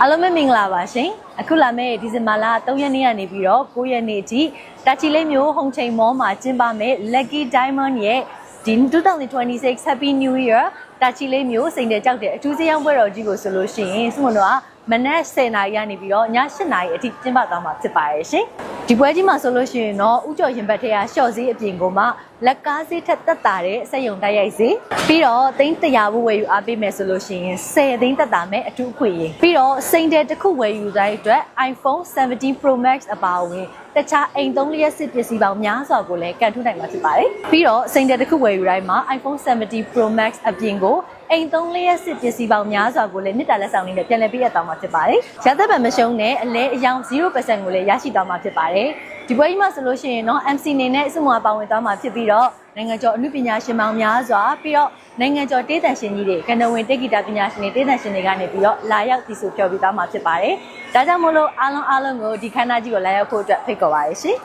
အားလုံးပဲမင်္ဂလာပါရှင်အခုလာမယ့်ဒီဇင်ဘာလ3ရက်နေ့ကနေပြီးတော့9ရက်နေ့အထိတာချီလေးမျိုးဟုံချိန်မောမှာကျင်းပမယ့် Lucky Diamond ရဲ့ဒီ2026 Happy New Year တာချီလေးမျိုးစိန်တဲ့ကြောက်တဲ့အထူးစရောင်းပွဲတော်ကြီးကိုဆိုလို့ရှိရင်စုမတို့ကမနက်10:00နာရီကနေပြီးတော့ည8:00နာရီအထိကျင်းပသွားမှာဖြစ်ပါရဲ့ရှင် ဒီပွဲကြီးမှာဆိုလို့ရှိရင်တော့ဥကြော်ရင်ဘတ်ထဲကရှော့ဈေးအပြင်ကိုမှလက်ကားဈေးထက်တက်တာတဲ့စက်ယုံတိုက်ရိုက်ဈေးပြီးတော့သိန်း100ဘူးဝယ်ယူအားပေးမယ်ဆိုလို့ရှိရင်10သိန်းတက်တာမဲ့အထူးအခွင့်အရေးပြီးတော့စိန်တဲ့တစ်ခုဝယ်ယူတိုင်းအတွက် iPhone 17 Pro Max အပါအဝင် တခြားအိမ်သုံးလျက်စစ်ပစ္စည်းပေါင်းများစွာကိုလည်းကန်ထုနိုင်မှာဖြစ်ပါတယ်ပြီးတော့စိန်တဲ့တစ်ခုဝယ်ယူတိုင်းမှာ iPhone 17 Pro Max အပြင်ကိုအိမ်သုံးလျက်စစ်ပစ္စည်းပေါင်းများစွာကိုလည်းနှစ်တာလက်ဆောင်လေးနဲ့ပြန်လည်ပေးရတော့မှာဖြစ်ပါတယ်ရသက်ပတ်မရှုံးတဲ့အလဲအယောင်0%ကိုလည်းရရှိသွားမှာဖြစ်ပါတယ် ဒီပွဲကြီးမှာဆိုလို့ရှိရင်တော့ MC နေနဲ့အစုံအပါဝင်သွားမှာဖြစ်ပြီးတော့နိုင်ငံကျော်အမှုပညာရှင်ပေါင်းများစွာပြီးတော့နိုင်ငံကျော်တေးသန်ရှင်ကြီးတွေကဏ္ဍဝင်တေးဂီတာပညာရှင်တွေတေးသန်ရှင်တွေကနေပြီးတော့လာရောက်တည်ဆူဖျော်ပြသွားမှာဖြစ်ပါတယ်ဒါကြောင့်မို့လို့အားလုံးအားလုံးကိုဒီခမ်းနားကြီးကိုလာရောက်ဖို့အတွက်ဖိတ်ခေါ်ပါရရှင်